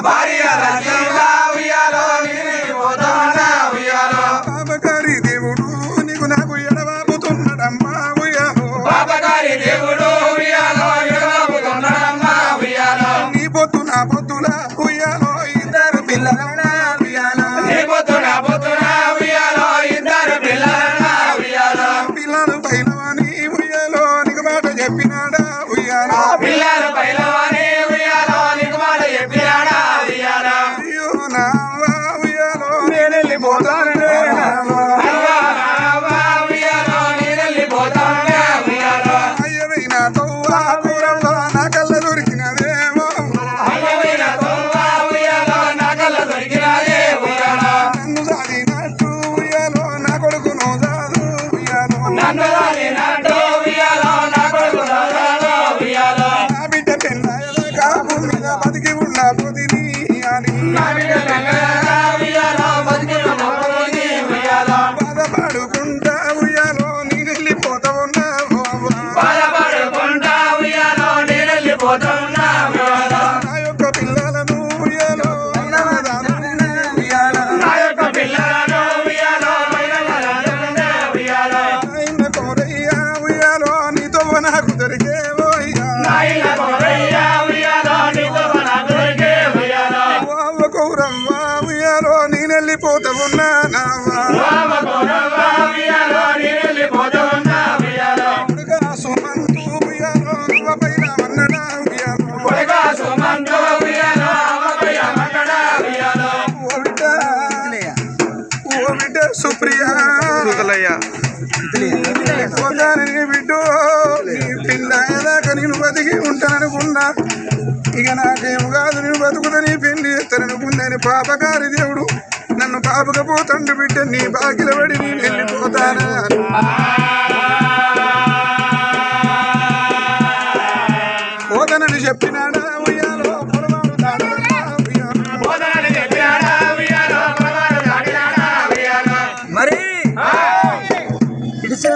ಭಾರಿಯ ರಾಜ್ಯ మల్లయ్య పొందానికి బిడ్డు పిండాయదాకా నేను బతికి ఉంటాననుకున్నా. ఇక నాకేం కాదు నేను బతుకుదని పిండి ఎత్తననుకుందని పాపకారి దేవుడు నన్ను కాపకపోతండు బిడ్డ నీ బాకిలబడి నేను వెళ్ళిపోతానా?